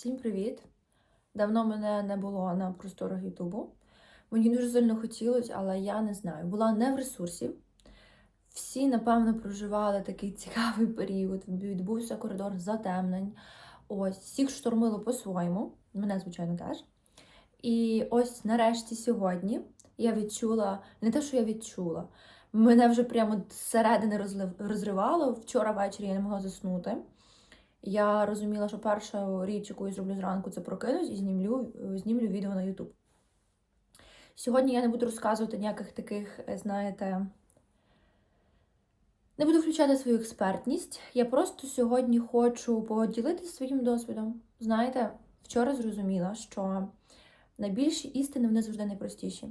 Всім привіт! Давно мене не було на просторах Ютубу. Мені дуже сильно хотілося, але я не знаю. Була не в ресурсі. Всі, напевно, проживали такий цікавий період. Відбувся коридор затемнень. Ось, всіх штормило по-своєму, мене, звичайно, теж. І ось нарешті сьогодні я відчула, не те, що я відчула, мене вже прямо зсередини розривало. Вчора ввечері я не могла заснути. Я розуміла, що перша річ, яку я зроблю зранку, це прокинусь і знімлю, знімлю відео на YouTube. Сьогодні я не буду розказувати ніяких таких, е, знаєте, не буду включати свою експертність. Я просто сьогодні хочу поділитися своїм досвідом. Знаєте, вчора зрозуміла, що найбільші істини вони завжди найпростіші.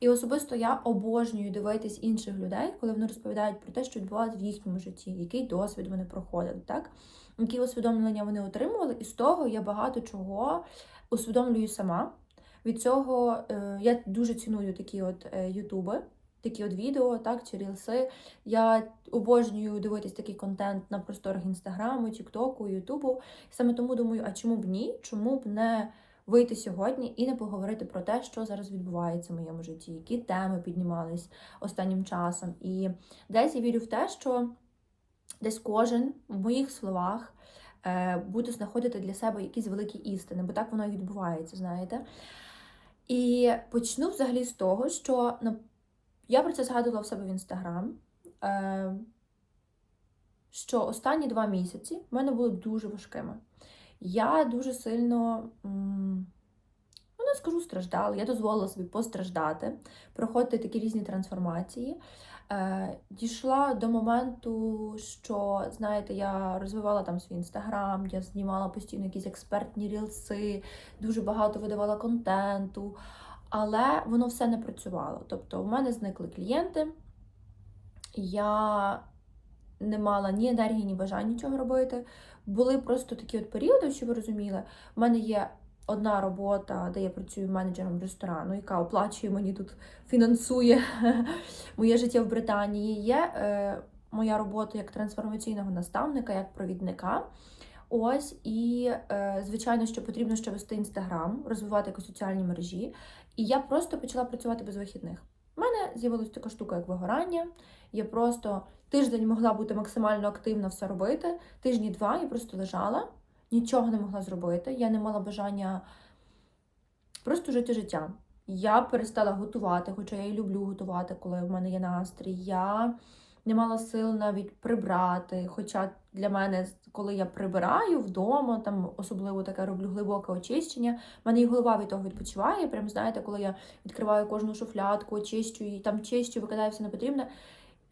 І особисто я обожнюю дивитись інших людей, коли вони розповідають про те, що відбувалося в їхньому житті, який досвід вони проходили, так? Які усвідомлення вони отримували, і з того я багато чого усвідомлюю сама. Від цього е, я дуже ціную такі от е, ютуби, такі от відео, так, чи рілси. Я обожнюю дивитись такий контент на просторах інстаграму, тіктоку, ютубу. Саме тому думаю, а чому б ні? Чому б не вийти сьогодні і не поговорити про те, що зараз відбувається в моєму житті, які теми піднімались останнім часом. І десь я вірю в те, що десь кожен в моїх словах е, буде знаходити для себе якісь великі істини, бо так воно і відбувається, знаєте. І почну взагалі з того, що ну, я про це згадувала в себе в інстаграм. Е, що останні два місяці в мене були дуже важкими. Я дуже сильно, ну не скажу страждала, я дозволила собі постраждати, проходити такі різні трансформації. Е, дійшла до моменту, що, знаєте, я розвивала там свій інстаграм, я знімала постійно якісь експертні рілси, дуже багато видавала контенту, але воно все не працювало. Тобто, в мене зникли клієнти, я не мала ні енергії, ні бажання нічого робити. Були просто такі от періоди, що ви розуміли, в мене є одна робота, де я працюю менеджером ресторану, яка оплачує мені тут, фінансує моє життя в Британії. Є е, моя робота як трансформаційного наставника, як провідника. Ось, і, е, звичайно, що потрібно ще вести інстаграм, розвивати якось соціальні мережі. І я просто почала працювати без вихідних. У мене з'явилася така штука, як вигорання. Я просто тиждень могла бути максимально активна все робити. Тижні два я просто лежала, нічого не могла зробити. Я не мала бажання просто жити життя. Я перестала готувати, хоча я і люблю готувати, коли в мене є настрій. Я не мала сил навіть прибрати. Хоча для мене, коли я прибираю вдома, там особливо таке роблю глибоке очищення, в мене і голова від того відпочиває. Прям знаєте, коли я відкриваю кожну шуфлядку, очищу і там чищу, викидаю все непотрібне.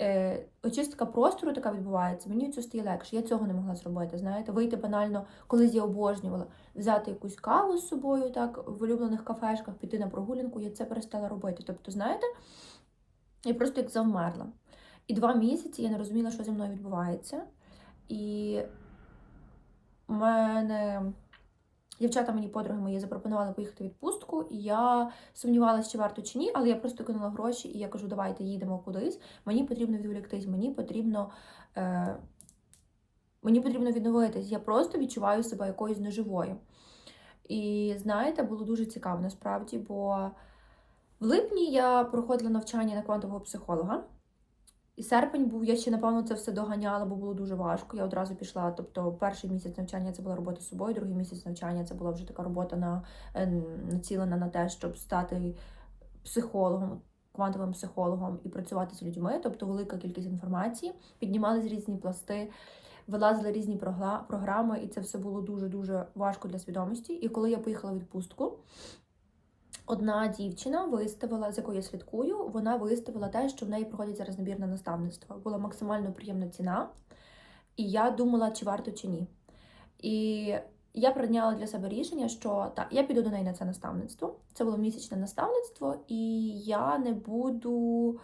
Е, очистка простору така відбувається, мені це стає легше. Я цього не могла зробити. Знаєте, вийти банально, колись я обожнювала, взяти якусь каву з собою, так, в улюблених кафешках, піти на прогулянку, я це перестала робити. Тобто, знаєте, я просто як завмерла. І два місяці я не розуміла, що зі мною відбувається. І в мене дівчата мені подруги мої запропонували поїхати в відпустку, і я сумнівалася, чи варто чи ні, але я просто кинула гроші, і я кажу, давайте їдемо кудись. Мені потрібно відволіктись, мені потрібно. Е... Мені потрібно відновитись. Я просто відчуваю себе якоюсь неживою. І знаєте, було дуже цікаво насправді, бо в липні я проходила навчання на квантового психолога. І серпень був, я ще, напевно, це все доганяла, бо було дуже важко. Я одразу пішла. Тобто, перший місяць навчання це була робота з собою, другий місяць навчання це була вже така робота на, е, націлена на те, щоб стати психологом, квантовим психологом і працювати з людьми, тобто велика кількість інформації, піднімались різні пласти, вилазили різні програми, і це все було дуже-дуже важко для свідомості. І коли я поїхала в відпустку, Одна дівчина виставила, з якою я слідкую, вона виставила те, що в неї проходить зараз набір на наставництво. Була максимально приємна ціна, і я думала, чи варто, чи ні. І я прийняла для себе рішення, що так, я піду до неї на це наставництво. Це було місячне наставництво, і я не буду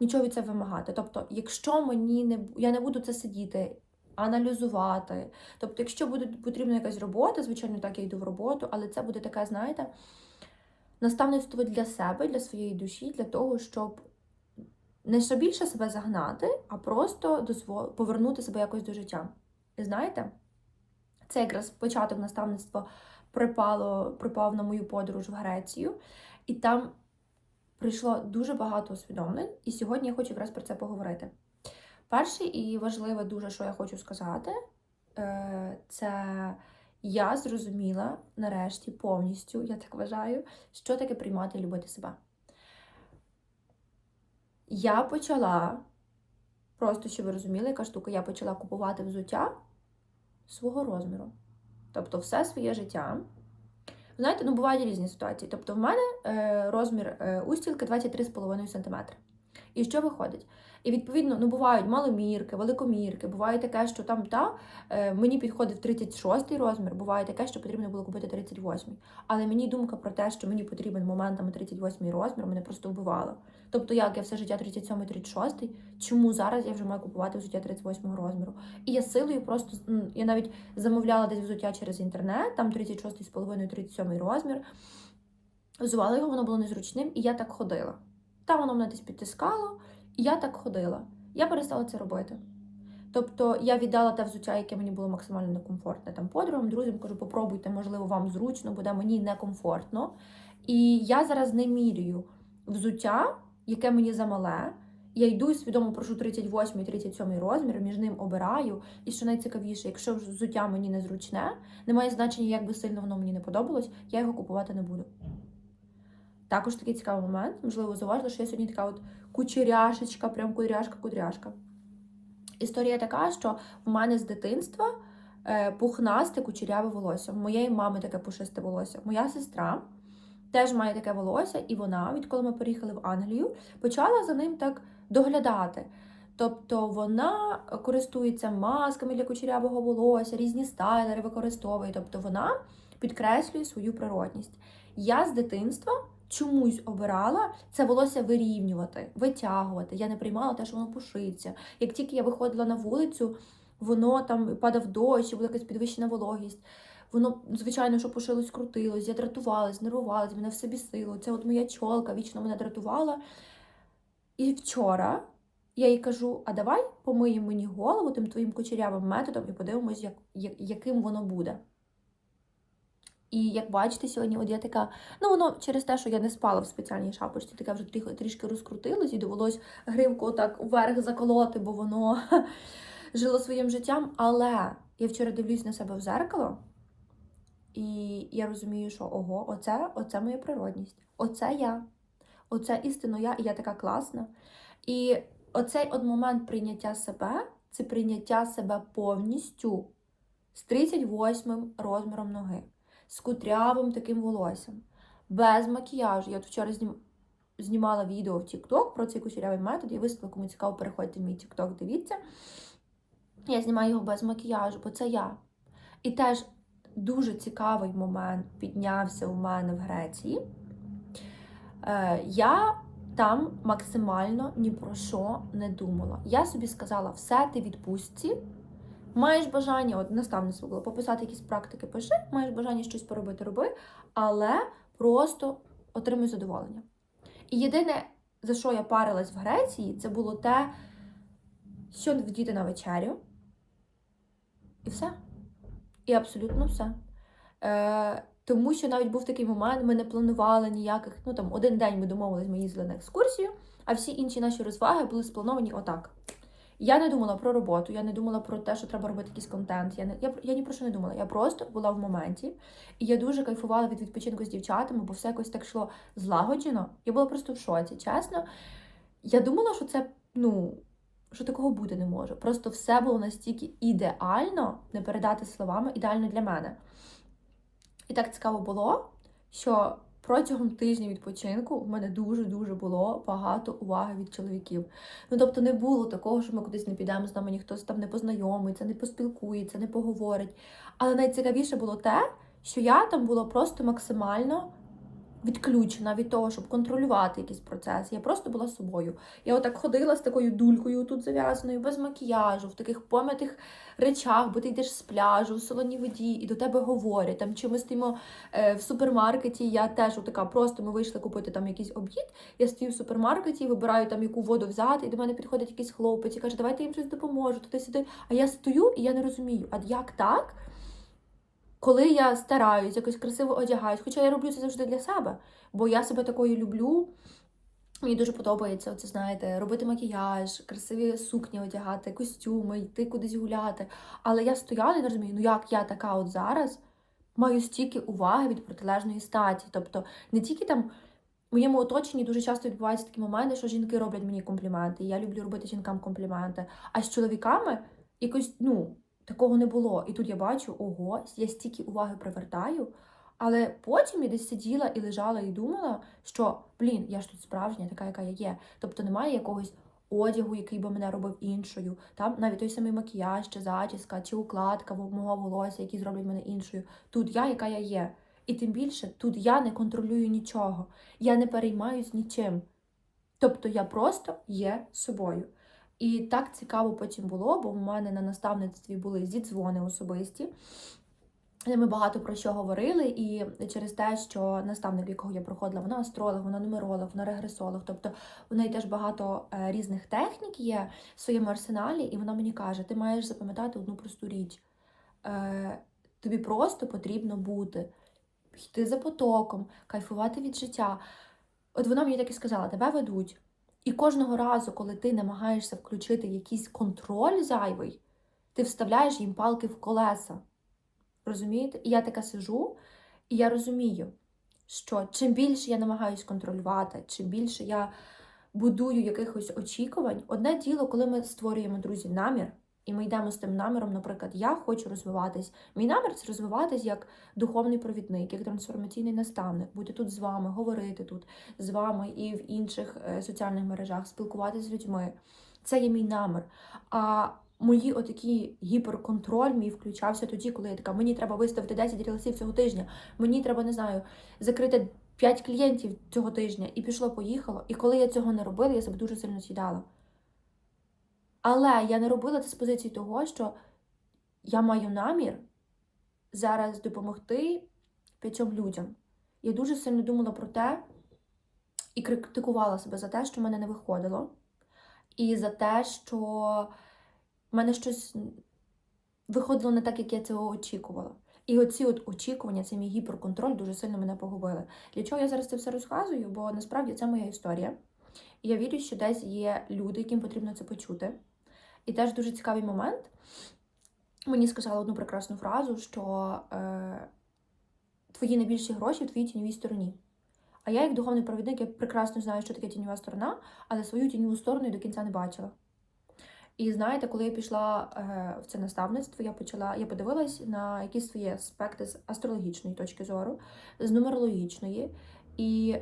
нічого від це вимагати. Тобто, якщо мені не я не буду це сидіти. Аналізувати. Тобто, якщо буде потрібна якась робота, звичайно, так я йду в роботу, але це буде таке, знаєте, наставництво для себе, для своєї душі, для того, щоб не ще більше себе загнати, а просто дозвол... повернути себе якось до життя. І знаєте, Це якраз початок наставництва припало, припав на мою подорож в Грецію, і там прийшло дуже багато усвідомлень. І сьогодні я хочу якраз про це поговорити. Перше і важливе дуже, що я хочу сказати, е, це я зрозуміла нарешті повністю, я так вважаю, що таке приймати і любити себе. Я почала, просто щоб ви розуміли, яка штука, я почала купувати взуття свого розміру. Тобто, все своє життя. Знаєте, ну бувають різні ситуації. Тобто, в мене е, розмір е, устілки 23,5 см. І що виходить? І відповідно, ну бувають маломірки, великомірки, буває таке, що там та е, мені підходить 36 розмір, буває таке, що потрібно було купити 38. Але мені думка про те, що мені потрібен моментами 38 розмір, мене просто вбивала. Тобто, як я все життя 37-36, чому зараз я вже маю купувати взуття 38 розміру? І я силою просто я навіть замовляла десь взуття через інтернет, там 36,5-37 розмір. Взувала його, воно було незручним, і я так ходила. Та воно мене десь підтискало, і я так ходила. Я перестала це робити. Тобто я віддала те взуття, яке мені було максимально некомфортне. Там подругам, друзям кажу, попробуйте, можливо, вам зручно, буде мені некомфортно. І я зараз не мірюю взуття, яке мені замале. Я йду і свідомо прошу 38 і 37 розмір, між ним обираю. І що найцікавіше, якщо взуття мені незручне, немає значення, як би сильно воно мені не подобалось, я його купувати не буду. Також такий цікавий момент, можливо, зауважили, що я сьогодні така от кучеряшечка, прям кудряшка-кудряшка. Історія така, що в мене з дитинства е, пухнасте кучеряве волосся. В моєї мами таке пушисте волосся. Моя сестра теж має таке волосся, і вона, відколи ми переїхали в Англію, почала за ним так доглядати. Тобто вона користується масками для кучерявого волосся, різні стайлери використовує. Тобто вона підкреслює свою природність. Я з дитинства чомусь обирала це волосся вирівнювати, витягувати. Я не приймала те, що воно пушиться. Як тільки я виходила на вулицю, воно там падав дощ, була якась підвищена вологість. Воно, звичайно, що пошилось, крутилось, я дратувалась, нервувалась, мене все бісило. Це от моя чолка вічно мене дратувала. І вчора я їй кажу: а давай помиємо мені голову тим твоїм кучерявим методом і подивимось, як, як, яким воно буде. І як бачите, сьогодні от я така, ну воно через те, що я не спала в спеціальній шапочці, таке вже трішки, трішки розкрутилось і довелось гривку отак вверх заколоти, бо воно жило своїм життям. Але я вчора дивлюсь на себе в зеркало, і я розумію, що ого, оце, оце моя природність. Оце я. Оце істинно я, і я така класна. І оцей от момент прийняття себе це прийняття себе повністю з 38 розміром ноги з кутрявим таким волоссям, без макіяжу. Я от вчора знім... знімала відео в TikTok про цей кучерявий метод. Я виставила, кому цікаво, переходьте в мій TikTok, дивіться. Я знімаю його без макіяжу, бо це я. І теж дуже цікавий момент піднявся у мене в Греції. Е, Я там максимально ні про що не думала. Я собі сказала, все ти відпустці. Маєш бажання, от наставництво було пописати якісь практики, пиши, маєш бажання щось поробити, роби, але просто отримуй задоволення. І єдине, за що я парилась в Греції, це було те, що вдіти на вечерю. І все. І абсолютно все. Е, Тому що навіть був такий момент, ми не планували ніяких. Ну там один день ми домовились, ми їздили на екскурсію, а всі інші наші розваги були сплановані отак. Я не думала про роботу, я не думала про те, що треба робити якийсь контент. Я не я, я ні про що не думала. Я просто була в моменті, і я дуже кайфувала від відпочинку з дівчатами, бо все якось так йшло злагоджено. Я була просто в шоці. Чесно, я думала, що це ну. Що такого бути не може. Просто все було настільки ідеально, не передати словами, ідеально для мене. І так цікаво було, що протягом тижня відпочинку в мене дуже-дуже було багато уваги від чоловіків. Ну тобто не було такого, що ми кудись не підемо, з нами ніхто там не познайомиться, не поспілкується, не поговорить. Але найцікавіше було те, що я там була просто максимально відключена від того, щоб контролювати якийсь процес. Я просто була собою. Я отак ходила з такою дулькою тут зав'язаною, без макіяжу, в таких пом'ятих речах, бо ти йдеш з пляжу, в солоній воді, і до тебе говорять. Там чи ми стоїмо е, в супермаркеті, я теж така просто ми вийшли купити там якийсь обід. Я стою в супермаркеті, вибираю там яку воду взяти, і до мене підходить якийсь хлопець і каже, давайте їм щось допоможу, туди сюди. А я стою і я не розумію, а як так? Коли я стараюсь, якось красиво одягаюсь, хоча я роблю це завжди для себе, бо я себе такою люблю. Мені дуже подобається, оце, знаєте, робити макіяж, красиві сукні одягати, костюми, йти кудись гуляти. Але я стояла і не розумію, ну як я така от зараз маю стільки уваги від протилежної статі. Тобто не тільки там в моєму оточенні дуже часто відбуваються такі моменти, що жінки роблять мені компліменти. Я люблю робити жінкам компліменти. А з чоловіками якось ну, такого не було. І тут я бачу, ого, я стільки уваги привертаю. Але потім я десь сиділа і лежала і думала, що блін, я ж тут справжня, така, яка я є. Тобто немає якогось одягу, який би мене робив іншою. Там навіть той самий макіяж, чи зачіска, чи укладка мого волосся, які зроблять мене іншою. Тут я, яка я є. І тим більше тут я не контролюю нічого, я не переймаюсь нічим. Тобто я просто є собою. І так цікаво потім було, бо в мене на наставництві були зідзвони особисті. Ми багато про що говорили, і через те, що наставник, якого я проходила, вона астролог, вона нумеролог, вона регресолог. Тобто в неї теж багато е, різних технік є в своєму арсеналі, і вона мені каже: ти маєш запам'ятати одну просту річ. Е, Тобі просто потрібно бути, йти за потоком, кайфувати від життя. От вона мені так і сказала: тебе ведуть. І кожного разу, коли ти намагаєшся включити якийсь контроль зайвий, ти вставляєш їм палки в колеса. Розумієте? І я така сижу, і я розумію, що чим більше я намагаюся контролювати, чим більше я будую якихось очікувань, одне діло, коли ми створюємо друзі намір, і ми йдемо з тим наміром, наприклад, я хочу розвиватись. Мій намір це розвиватись як духовний провідник, як трансформаційний наставник, бути тут з вами, говорити тут з вами і в інших е, соціальних мережах, спілкуватися з людьми. Це є мій намір. А мої отакі гіперконтроль мій включався тоді, коли я така, мені треба виставити 10 рілсів цього тижня, мені треба, не знаю, закрити 5 клієнтів цього тижня, і пішло-поїхало. І коли я цього не робила, я себе дуже сильно сідала. Але я не робила це з позиції того, що я маю намір зараз допомогти п'ятьом людям. Я дуже сильно думала про те і критикувала себе за те, що в мене не виходило, і за те, що в мене щось виходило не так, як я цього очікувала. І оці от очікування, це мій гіперконтроль, дуже сильно мене погубили. Для чого я зараз це все розказую? Бо насправді це моя історія. І я вірю, що десь є люди, яким потрібно це почути. І теж дуже цікавий момент. Мені сказали одну прекрасну фразу, що е, твої найбільші гроші в твоїй тіньовій стороні. А я, як духовний провідник, я прекрасно знаю, що таке тіньова сторона, але свою тіньову сторону я до кінця не бачила. І знаєте, коли я пішла е, в це наставництво, я почала, я подивилась на якісь свої аспекти з астрологічної точки зору, з нумерологічної. І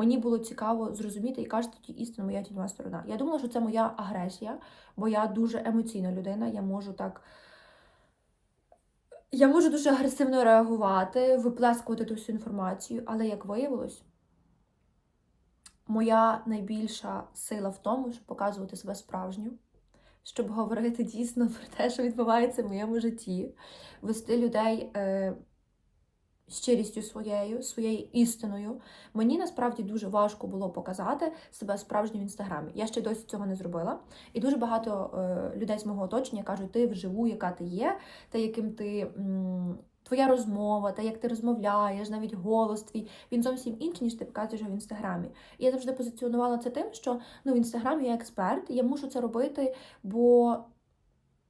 мені було цікаво зрозуміти і кажете тоді істину моя тіньова сторона. Я думала, що це моя агресія, бо я дуже емоційна людина, я можу так. Я можу дуже агресивно реагувати, виплескувати ту всю інформацію, але як виявилось, моя найбільша сила в тому, щоб показувати себе справжню, щоб говорити дійсно про те, що відбувається в моєму житті, вести людей е, щирістю своєю, своєю істиною. Мені насправді дуже важко було показати себе справжньо в інстаграмі. Я ще досі цього не зробила. І дуже багато е, людей з мого оточення кажуть, ти вживу, яка ти є, та яким ти. Твоя розмова, та як ти розмовляєш, навіть голос твій, він зовсім інший, ніж ти показуєш в інстаграмі. І я завжди позиціонувала це тим, що ну, в інстаграмі я експерт, я мушу це робити, бо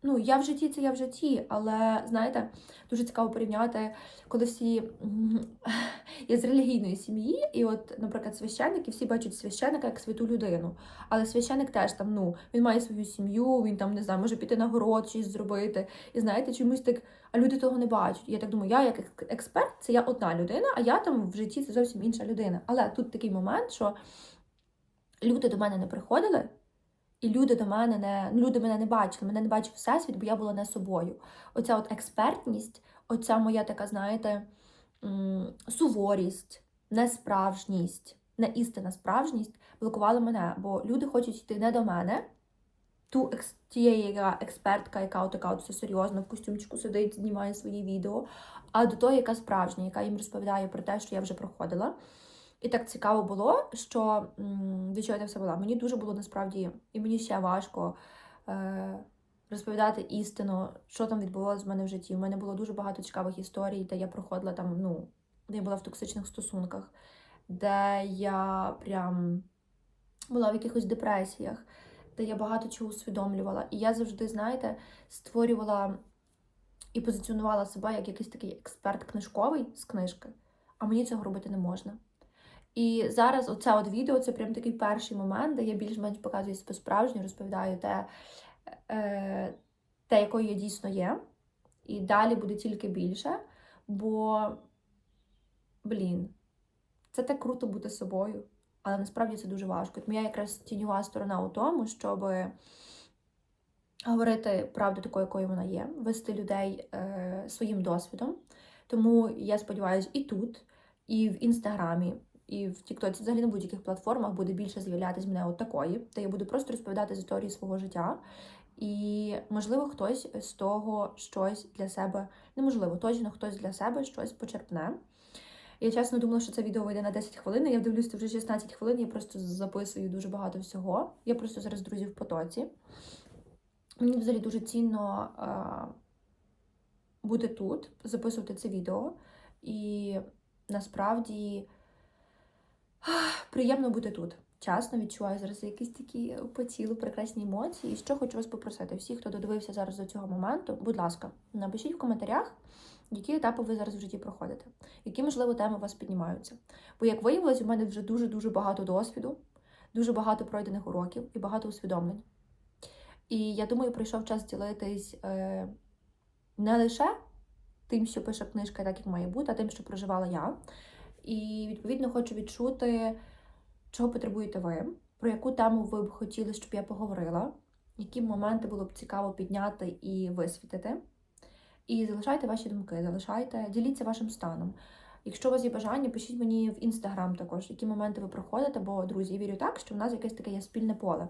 ну, я в житті це я в житті. Але знаєте, дуже цікаво порівняти, коли всі є з релігійної сім'ї, і, от, наприклад, священники, всі бачать священника як святу людину. Але священик теж там, ну, він має свою сім'ю, він там не знаю, може піти на город щось зробити. І знаєте, чомусь так а люди того не бачать. Я так думаю, я як експерт, це я одна людина, а я там в житті це зовсім інша людина. Але тут такий момент, що люди до мене не приходили, і люди до мене не люди мене не бачили, мене не бачив всесвіт, бо я була не собою. Оця от експертність, оця моя така, знаєте, суворість, несправжність, неістинна справжність блокували мене, бо люди хочуть йти не до мене ту екс, тієї експертка, яка отака от все серйозно в костюмчику сидить, знімає свої відео, а до того, яка справжня, яка їм розповідає про те, що я вже проходила. І так цікаво було, що від чого я все була. Мені дуже було насправді, і мені ще важко е, розповідати істину, що там відбувалося в мене в житті. У мене було дуже багато цікавих історій, де я проходила там, ну, де я була в токсичних стосунках, де я прям була в якихось депресіях, де я багато чого усвідомлювала. І я завжди, знаєте, створювала і позиціонувала себе як якийсь такий експерт книжковий з книжки, а мені цього робити не можна. І зараз оце от відео це прям такий перший момент, де я більш-менш показую себе справжньо, розповідаю те, е, те, якою я дійсно є. І далі буде тільки більше, бо, блін, це так круто бути собою, але насправді це дуже важко. Тому я якраз тіньова сторона у тому, щоб говорити правду такою, якою вона є, вести людей е, своїм досвідом. Тому я сподіваюся, і тут, і в інстаграмі, і в Тіктоці, взагалі на будь-яких платформах буде більше з'являтися мене от такої, де я буду просто розповідати з історії свого життя. І, можливо, хтось з того щось для себе, неможливо, точно хтось для себе щось почерпне. Я чесно думала, що це відео вийде на 10 хвилин. Я дивлюся вже 16 хвилин, я просто записую дуже багато всього. Я просто зараз, друзі, в потоці. Мені взагалі дуже цінно а, бути тут, записувати це відео. І насправді приємно бути тут. Часно відчуваю зараз якісь такі по тілу прекрасні емоції. І що хочу вас попросити, всі, хто додивився зараз до цього моменту, будь ласка, напишіть в коментарях, які етапи ви зараз в житті проходите, які, можливо, теми у вас піднімаються. Бо, як виявилось, у мене вже дуже-дуже багато досвіду, дуже багато пройдених уроків і багато усвідомлень. І я думаю, прийшов час ділитись е, не лише тим, що пише книжка, так як має бути, а тим, що проживала я. І відповідно хочу відчути, чого потребуєте ви, про яку тему ви б хотіли, щоб я поговорила, які моменти було б цікаво підняти і висвітити. І залишайте ваші думки, залишайте, діліться вашим станом. Якщо у вас є бажання, пишіть мені в інстаграм також, які моменти ви проходите, бо, друзі, я вірю так, що в нас якесь таке є спільне поле.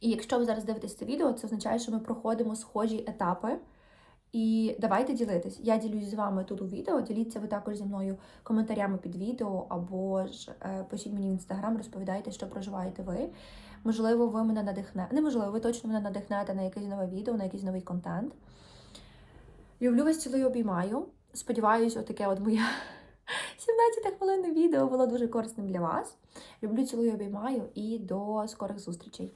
І якщо ви зараз дивитесь це відео, це означає, що ми проходимо схожі етапи. І давайте ділитись. Я ділюсь з вами тут у відео. Діліться ви також зі мною коментарями під відео, або ж е, пишіть мені в інстаграм, розповідайте, що проживаєте ви. Можливо, ви мене надихнете. Неможливо, ви точно мене надихнете на якесь нове відео, на якийсь новий контент. Люблю вас цілою обіймаю. Сподіваюсь, отаке от моє 17 хвилин відео було дуже корисним для вас. Люблю цілую обіймаю і до скорих зустрічей.